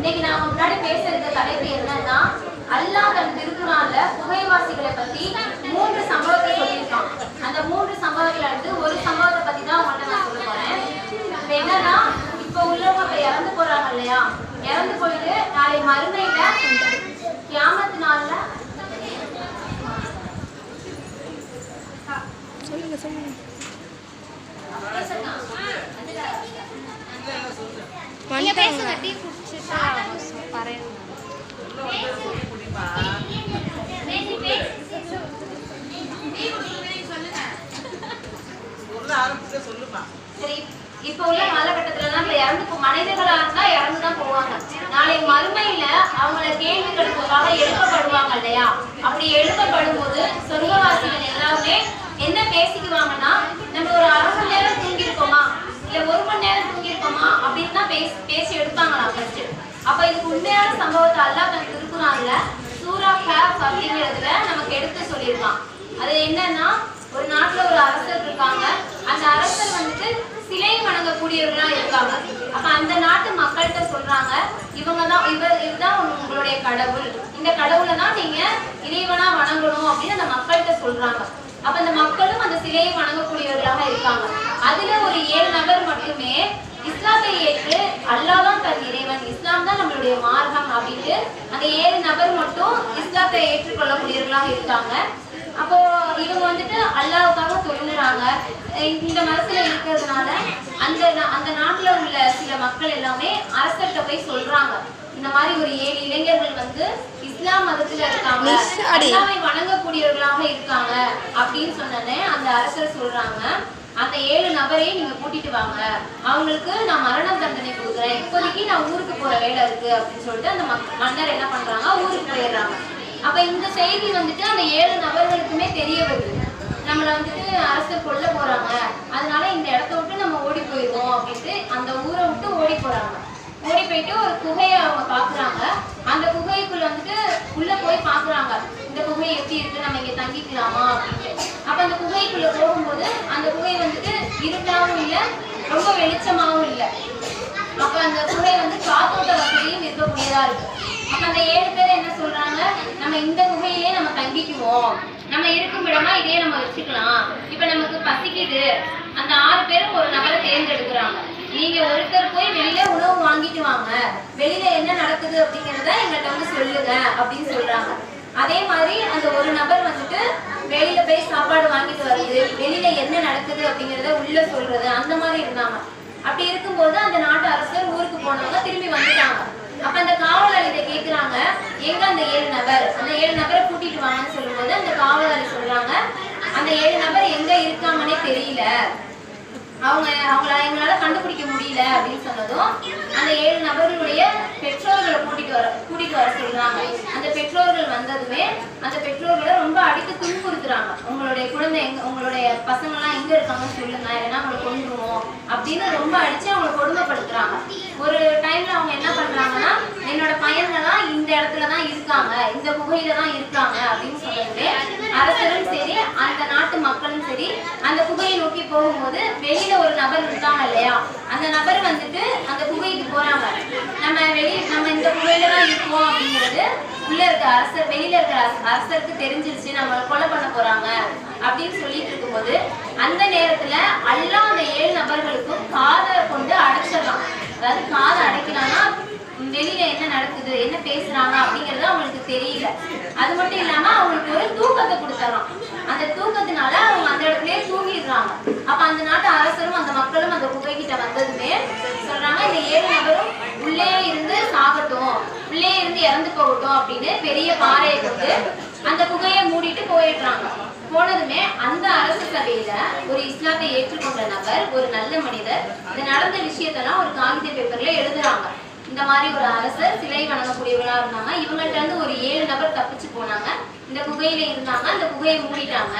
இன்னைக்கு நாம முன்னாடி பேசுறது தலைப்பு என்னன்னா அல்லாஹ் தன் திருக்குறான்ல புகைவாசிகளை பத்தி மூன்று சம்பவத்தை சொல்லியிருக்கான். அந்த மூன்று சம்பவத்துல இருந்து ஒரு சம்பவத்தை பத்தி தான் உங்கள்ட்ட நான் சொல்ல போறேன். இப்ப என்னன்னா இப்ப உள்ளவங்க இப்ப இறந்து போறாங்க இல்லையா? இறந்து போயிட்டு நாளை மறுமையில கியாமத்து நாள்ல சொல்லுங்க சொல்லுங்க. நீங்க பேசுங்க டீ இப்ப உள்ள காலகட்டத்துல எல்லாம் இப்ப இறந்து போ- மனிதர்களா இருந்தா இறந்து தான் போவாங்க நாளை மறுமையில அவங்கள கேள்வி கடுப்புக்காக எழுப்பப்படுவாங்க இல்லையா அப்படி எழுப்பப்படும் போது சொர்க்கவாசிகள் எல்லாருமே என்ன பேசிக்குவாங்கன்னா நம்ம ஒரு அரை மணி நேரம் தூங்கியிருக்கோமா இல்ல ஒரு மணி நேரம் தூங்கி தூங்கியிருக்கோமா அப்படின்னு தான் பேசி பேசி எடுப்பாங்களாம் ஃபர்ஸ்ட் அப்ப இதுக்கு உண்மையான சம்பவத்தை அல்லாஹ் தன் திருக்குறான்ல சூரா கேப் அப்படிங்கிறதுல நமக்கு எடுத்து சொல்லியிருக்கான். அது என்னன்னா ஒரு நாட்டுல ஒரு அரசர் இருக்காங்க. அந்த அரசர் வந்துட்டு சிலை வணங்கக்கூடியவர்களா இருக்காங்க. அப்ப அந்த நாட்டு மக்கள்கிட்ட சொல்றாங்க இவங்க தான் இவர் இதுதான் உங்களுடைய கடவுள். இந்த கடவுளை தான் நீங்க இறைவனா வணங்கணும் அப்படின்னு அந்த மக்கள்கிட்ட சொல்றாங்க. அப்ப அந்த மக்களும் அந்த சிலையை வணங்கக்கூடியவர்களாக இருக்காங்க. அதுல ஒரு ஏழு நபர் மட்டுமே இஸ்லாத்தை ஏற்று அல்லாஹ் தான் தன் இறைவன். இஸ்லாம் தான் நம்மளுடைய மார்க்கம் அப்படின்ட்டு அந்த ஏழு நபர் மட்டும் இஸ்லாத்தை ஏற்றுக்கொள்ளக்கூடியவர்களாக இருக்காங்க. அப்போ இவங்க வந்துட்டு அல்லாவுக்காக தொழுகிறாங்க இந்த மதத்துல இருக்கிறதுனால அந்த அந்த நாட்டுல உள்ள சில மக்கள் எல்லாமே அரசர்கிட்ட போய் சொல்றாங்க. இந்த மாதிரி ஒரு ஏழு இளைஞர்கள் வந்து இஸ்லாம் மதத்துல இருக்காங்க. அல்லாவை வணங்கக்கூடியவர்களாக இருக்காங்க அப்படின்னு சொன்னோன்னே அந்த அரசர் சொல்றாங்க. அந்த ஏழு நபரையும் நீங்க கூட்டிட்டு வாங்க. அவங்களுக்கு நான் மரண தண்டனை கொடுக்குறேன். இப்போதைக்கு நான் ஊருக்கு போற வேலை இருக்கு அப்படின்னு சொல்லிட்டு அந்த மக்- மன்னர் என்ன பண்றாங்க? ஊருக்கு போயிடுறாங்க. அப்ப இந்த செய்தி வந்துட்டு அந்த ஏழு நபர்களுக்குமே தெரிய வருது. நம்மளை வந்துட்டு அரசு கொல்ல போறாங்க. அதனால இந்த இடத்த விட்டு நம்ம ஓடி போயிடுவோம் அப்படின்ட்டு அந்த ஊரை விட்டு ஓடி போறாங்க. ஓடி போயிட்டு ஒரு குகையை அவங்க பாக்குறாங்க. அந்த குகைக்குள்ள வந்துட்டு உள்ள போய் பாக்குறாங்க. இந்த குகை எப்படி இருக்கு? நம்ம இங்க தங்கிக்கலாமா? அப்படின்னு அப்ப அந்த குகைக்குள்ள போகும்போது அந்த குகை வந்துட்டு இருட்டாவும் இல்ல ரொம்ப வெளிச்சமாவும் இல்ல. அப்ப அந்த குகை வந்து காத்தோட்ட வசதியும் இருக்கக்கூடியதா இருக்கு. அப்ப அந்த ஏழு பேர் என்ன சொல்றாங்க? நம்ம இந்த குகையிலே நம்ம தங்கிக்குவோம். நம்ம இருக்கும் இடமா இதே நம்ம வச்சுக்கலாம். இப்ப நமக்கு பசிக்குது. அந்த ஆறு பேரும் ஒரு நபரை தேர்ந்தெடுக்கிறாங்க. நீங்க ஒருத்தர் போய் வெளியில உணவு வாங்கிட்டு வாங்க. வெளியில என்ன நடக்குது அப்படிங்கறத எங்கள்கிட்ட வந்து சொல்லுங்க அப்படின்னு சொல்றாங்க. அதே மாதிரி அந்த ஒரு நபர் வந்துட்டு வெளியில போய் சாப்பாடு வாங்கிட்டு வர்றது வெளியில என்ன நடக்குது அப்படிங்கறத உள்ள சொல்றது அந்த மாதிரி இருந்தாங்க. அப்படி இருக்கும்போது அந்த நாட்டு அரசர் ஊருக்கு போனவங்க திரும்பி வந்துட்டாங்க. அப்ப அந்த காவலாளி இதை கேக்குறாங்க எங்க அந்த ஏழு நபர்? அந்த ஏழு நபரை கூட்டிட்டு வாங்கன்னு சொல்லும்போது அந்த காவலாளி சொல்றாங்க அந்த ஏழு நபர் எங்க இருக்காங்கன்னே தெரியல. அவங்க அவங்கள எங்களால கண்டுபிடிக்க முடியல அப்படின்னு சொன்னதும் அந்த ஏழு நபர்களுடைய பெற்றோர்களை கூட்டிட்டு வர கூட்டிட்டு வர சொல்றாங்க. அந்த பெற்றோர்கள் வந்ததுமே அந்த பெற்றோர்களை ரொம்ப அடித்து துன்புறுத்துறாங்க. உங்களுடைய குழந்தை எங்க உங்களுடைய பசங்க எல்லாம் எங்க இருக்காங்கன்னு சொல்லுங்க ஏன்னா அவங்களை கொண்டுருவோம் அப்படின்னு ரொம்ப அடிச்சு அவங்களை கொடுமைப்படுத்துறாங்க. ஒரு டைம்ல அவங்க என்ன பண்றாங்கன்னா என்னோட பையன்கள்லாம் இந்த இடத்துல தான் இருக்காங்க இந்த குகையில தான் இருக்காங்க அப்படின்னு சொல்லிட்டு அரசரும் மக்களும் அந்த குகையை நோக்கி போகும்போது வெளியில ஒரு நபர் இருக்காங்க இல்லையா? அந்த நபர் வந்துட்டு அந்த குகைக்கு போறாங்க. நம்ம வெளி நம்ம இந்த குகையில தான் இருக்கோம் அப்படிங்கிறது உள்ள இருக்க அரசர் வெளியில இருக்கிற அரசருக்கு தெரிஞ்சிருச்சு நம்ம கொலை பண்ண போறாங்க அப்படின்னு சொல்லிட்டு இருக்கும்போது அந்த நேரத்துல அல்லா அந்த ஏழு நபர்களுக்கும் காதை கொண்டு அடைச்சிடலாம். அதாவது காதை அடைக்கலாம்னா வெளியில என்ன நடக்குது என்ன பேசுறாங்க அப்படிங்கறது அவங்களுக்கு தெரியல. அது மட்டும் இல்லாம அவங்களுக்கு ஒரு தூக்கத்தை கொடுத்துறோம் அந்த தூக்கத்தினால அவங்க அந்த இடத்துலயே தூங்கிடுறாங்க. அப்ப அந்த நாட்டு அரசரும் அந்த மக்களும் அந்த குகை கிட்ட வந்ததுமே சொல்றாங்க இந்த ஏழு நபரும் உள்ளே இருந்து சாகட்டும் உள்ளே இருந்து இறந்து போகட்டும் அப்படின்னு பெரிய பாறையை கொண்டு அந்த குகையை மூடிட்டு போயிடுறாங்க. போனதுமே அந்த அரசு சபையில ஒரு இஸ்லாத்தை ஏற்றுக்கொண்ட நபர் ஒரு நல்ல மனிதர். இந்த நடந்த விஷயத்தெல்லாம் ஒரு காகித பேப்பர்ல எழுதுறாங்க. இந்த மாதிரி ஒரு அரசர் சிலை வணங்கக்கூடியவர்களாக இருந்தாங்க. இவங்கள்ட்ட இருந்து ஒரு ஏழு நபர் தப்பிச்சு போனாங்க. இந்த குகையில இருந்தாங்க. அந்த குகையை மூடிட்டாங்க.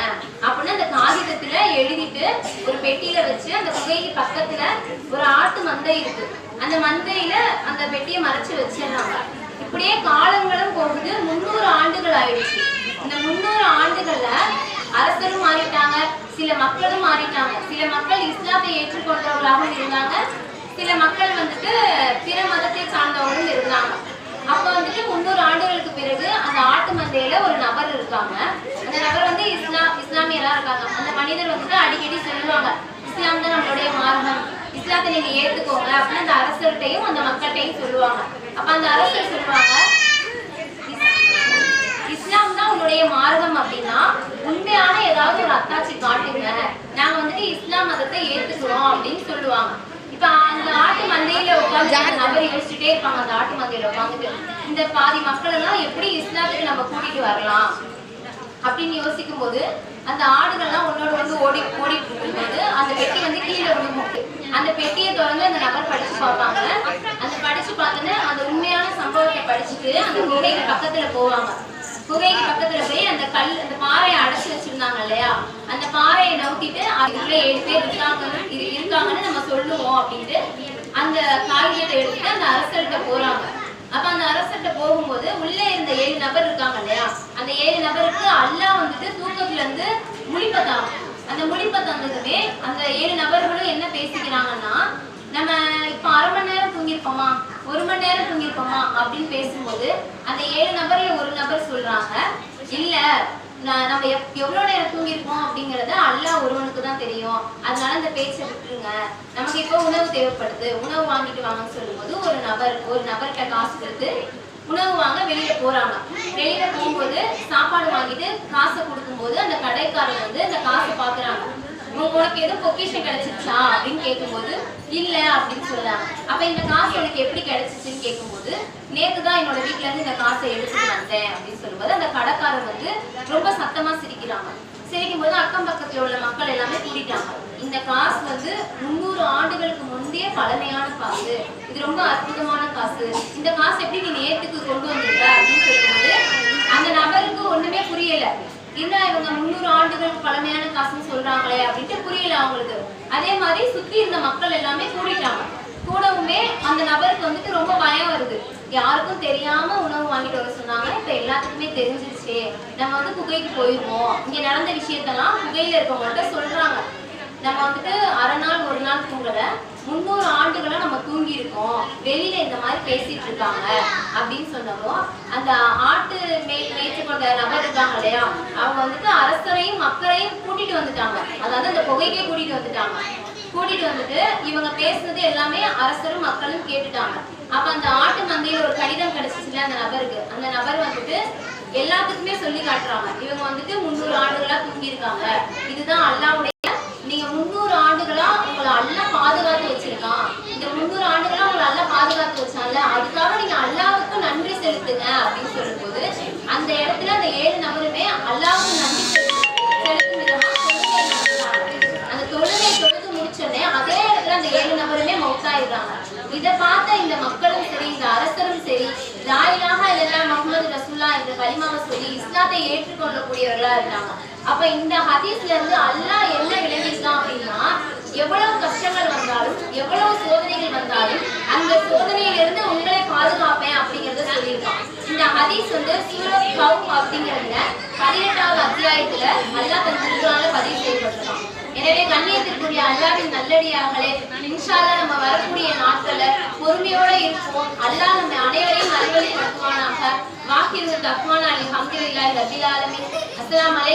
அப்படின்னு அந்த காகிதத்துல எழுதிட்டு ஒரு பெட்டியில வச்சு அந்த குகைக்கு பக்கத்துல ஒரு ஆட்டு மந்தை இருக்கு. அந்த மந்தையில அந்த பெட்டியை மறைச்சு வச்சிடுறாங்க. இப்படியே காலங்களும் போகுது. முந்நூறு ஆண்டுகள் ஆயிடுச்சு. இந்த முந்நூறு ஆண்டுகள்ல அரசரும் மாறிட்டாங்க. சில மக்களும் மாறிட்டாங்க. சில மக்கள் இஸ்லாத்தை ஏற்றுக்கொண்டவர்களாகவும் இருந்தாங்க. சில மக்கள் வந்துட்டு பிற மதத்தை சார்ந்தவர்களும் இருந்தாங்க அப்ப வந்துட்டு முந்நூறு ஆண்டுகளுக்கு பிறகு அந்த ஆட்டு மந்தையில ஒரு நபர் இருக்காங்க அந்த நபர் வந்து இஸ்லாம் இஸ்லாமியரா இருக்காங்க அந்த மனிதர் வந்துட்டு அடிக்கடி சொல்லுவாங்க இஸ்லாம் தான் நம்மளுடைய மார்க்கம். இஸ்லாத்தை நீங்க ஏத்துக்கோங்க. அப்படின்னு அந்த அரசர்கிட்டையும் அந்த மக்கள்கிட்டையும் சொல்லுவாங்க. அப்ப அந்த அரசர் சொல்லுவாங்க இஸ்லாம் தான் உன்னுடைய மார்க்கம் அப்படின்னா உண்மையான ஏதாவது ஒரு அத்தாட்சி காட்டுங்க. நாங்க வந்துட்டு இஸ்லாம் மதத்தை ஏத்துக்கிறோம் அப்படின்னு சொல்லுவாங்க. இப்ப அந்த ஆட்டு மந்தையில உட்கார்ந்து நபர் யோசிச்சுட்டே இருப்பாங்க அந்த ஆட்டு மந்தையில உட்காந்துட்டு இந்த பாதி மக்கள் எல்லாம் எப்படி இஸ்லாத்துக்கு நம்ம கூட்டிட்டு வரலாம்? அப்படின்னு யோசிக்கும் போது அந்த ஆடுகள்லாம் ஒன்னோட வந்து ஓடி ஓடிட்டு இருக்கும்போது அந்த பெட்டி வந்து கீழே விழுகும். அந்த பெட்டியை திறந்து அந்த நபர் படிச்சு பார்ப்பாங்க. அந்த படிச்சு பார்த்தோன்னே அந்த உண்மையான சம்பவத்தை படிச்சுட்டு அந்த குகைக்கு பக்கத்துல போவாங்க. குகைக்கு பக்கத்துல போய் அந்த கல் அந்த பாறையை அடைச்சு வச்சிருந்தாங்க இல்லையா? அந்த பாறையை நவுத்திட்டு அதுக்குள்ள ஏழு பேர் இருக்காங்க இருக்காங்கன்னு நம்ம சொல்லுவோம் அப்படின்ட்டு அந்த காகிதத்தை எடுத்துட்டு அந்த அரசர்கிட்ட போறாங்க. அப்ப அந்த அரசர்கிட்ட போகும்போது உள்ளே இருந்த ஏழு நபர் இருக்காங்க இல்லையா? அந்த ஏழு நபருக்கு அல்லாஹ் வந்துட்டு தூக்கத்துல இருந்து முழிப்பை தாங்க அந்த முழிப்ப தந்ததுமே அந்த ஏழு நபர்களும் என்ன பேசிக்கிறாங்கன்னா நம்ம இப்ப அரை மணி நேரம் தூங்கியிருப்போமா? ஒரு மணி நேரம் தூங்கியிருப்போமா? அப்படின்னு பேசும்போது அந்த ஏழு நபர்ல ஒரு நபர் சொல்றாங்க இல்ல நம்ம எப்- எவ்வளவு நேரம் தூங்கியிருக்கோம் அப்படிங்கறது அல்லா ஒருவனுக்கு தான் தெரியும். அதனால அந்த பேச்சை விட்டுருங்க. நமக்கு இப்போ உணவு தேவைப்படுது. உணவு வாங்கிட்டு வாங்கன்னு சொல்லும்போது ஒரு நபர் ஒரு நபர்கிட்ட காசு கொடுத்து உணவு வாங்க வெளியில போறாங்க. வெளியில போகும்போது சாப்பாடு வாங்கிட்டு காசை கொடுக்கும்போது அந்த கடைக்காரர் வந்து அந்த காசை பாக்குறாங்க. உனக்கு எதுவும் பொக்கேஷன் கிடைச்சிருச்சா அப்படின்னு கேட்கும்போது இல்ல அப்படின்னு சொல்றாங்க. அப்ப இந்த காசு உனக்கு எப்படி கிடைச்சிச்சுன்னு கேட்கும்போது நேத்து தான் என்னோட வீட்ல இருந்து இந்த காசை எடுத்துட்டு வந்தேன் அப்படின்னு சொல்லும்போது அந்த கடைக்காரர் வந்து ரொம்ப சத்தமா சிரிக்கிறாங்க. சிரிக்கும் போது அக்கம் பக்கத்துல உள்ள மக்கள் எல்லாமே கூட்டிட்டாங்க இந்த காசு வந்து முந்நூறு ஆண்டுகளுக்கு முந்தைய பழமையான காசு. இது ரொம்ப அற்புதமான காசு. இந்த காசு எப்படி நீ நேத்துக்கு கொண்டு வந்திருக்க அப்படின்னு சொல்லும்போது அந்த நபருக்கு ஒண்ணுமே புரியல. என்ன இவங்க முந்நூறு ஆண்டுகள் பழமையான காசுன்னு சொல்றாங்களே அப்படின்ட்டு புரியல அவங்களுக்கு. அதே மாதிரி சுத்தி இருந்த மக்கள் எல்லாமே கூடிட்டாங்க. கூடவுமே அந்த நபருக்கு வந்துட்டு ரொம்ப பயம் வருது. யாருக்கும் தெரியாம உணவு வாங்கிட்டு வர சொன்னாங்க இப்ப எல்லாத்துக்குமே தெரிஞ்சிருச்சு. நம்ம வந்து குகைக்கு போயிருவோம். இங்க நடந்த விஷயத்தெல்லாம் குகையில இருக்கவங்கள்ட்ட சொல்றாங்க. நம்ம வந்துட்டு அரை நாள் ஒரு நாள் தூங்கல முந்நூறு ஆண்டுகளா நம்ம தூங்கி இருக்கோம் வெளியில இந்த மாதிரி பேசிட்டு இருக்காங்க அப்படின்னு சொன்னப்போ அந்த ஆட்டு மேய்ச்சி கொண்ட நபர் இருக்காங்க இல்லையா? அவங்க வந்துட்டு அரசரையும் மக்களையும் கூட்டிட்டு வந்துட்டாங்க. அதாவது அந்த புகைக்கே கூட்டிட்டு வந்துட்டாங்க. கூட்டிட்டு வந்துட்டு இவங்க பேசுனது எல்லாமே அரசரும் மக்களும் கேட்டுட்டாங்க. அப்ப அந்த ஆட்டு மந்தையில ஒரு கடிதம் கிடைச்சிச்சுல அந்த நபருக்கு. அந்த நபர் வந்துட்டு எல்லாத்துக்குமே சொல்லி காட்டுறாங்க. இவங்க வந்துட்டு முந்நூறு ஆண்டுகளா தூங்கி இருக்காங்க இதுதான் அல்லாவுடைய ஆண்டுகளா உங்களை பாதுகாத்து வச்சிருக்கான். இந்த முந்நூறு ஆண்டுகளா உங்களை அல்லாஹ் பாதுகாத்து வச்சான்ல. அதுக்காக நீங்க அல்லாஹ்வுக்கு நன்றி செலுத்துங்க அப்படின்னு சொல்லும்போது அந்த இடத்துல அந்த ஏழு நபருமே ஆயிடுறாங்க இதை பார்த்த இந்த மக்களும் சரி இந்த அரசரும் சரி லாயிலாக இல்லைன்னா முகமது ரசூல்லா இந்த கலிமாவை சொல்லி இஸ்லாத்தை ஏற்றுக்கொள்ளக்கூடியவர்களா இருந்தாங்க அப்ப இந்த ஹதீஸ்ல இருந்து அல்லாஹ் என்ன விளைவிக்கலாம் அப்படின்னா எவ்வளவு கஷ்டங்கள் வந்தாலும் எவ்வளவு சோதனைகள் வந்தாலும் அந்த சோதனையிலிருந்து உங்களை பாதுகாப்பேன் அப்படிங்கறத சொல்லியிருக்கான். இந்த ஹதீஸ் வந்து சூரத் கௌம் அப்படிங்கிறதுல பதினெட்டாவது அத்தியாயத்துல அல்லாஹ் தன் திருக்குறான பதிவு செய்யப்பட்டிருக்கான். எனவே கண்ணியத்திற்குரிய அல்லாவின் நல்லடியார்களே இன்ஷால்லா நம்ம வரக்கூடிய நாட்கள்ல பொறுமையோட இருப்போம். அல்லாஹ் நம்ம அனைவரையும் நல்வழி நடத்துவானாக வாக்கிரு தக்வான் அலி ஹம்துலில்லாஹி ரபில் ஆலமீன். அஸ்ஸலாமு அலைக்கும்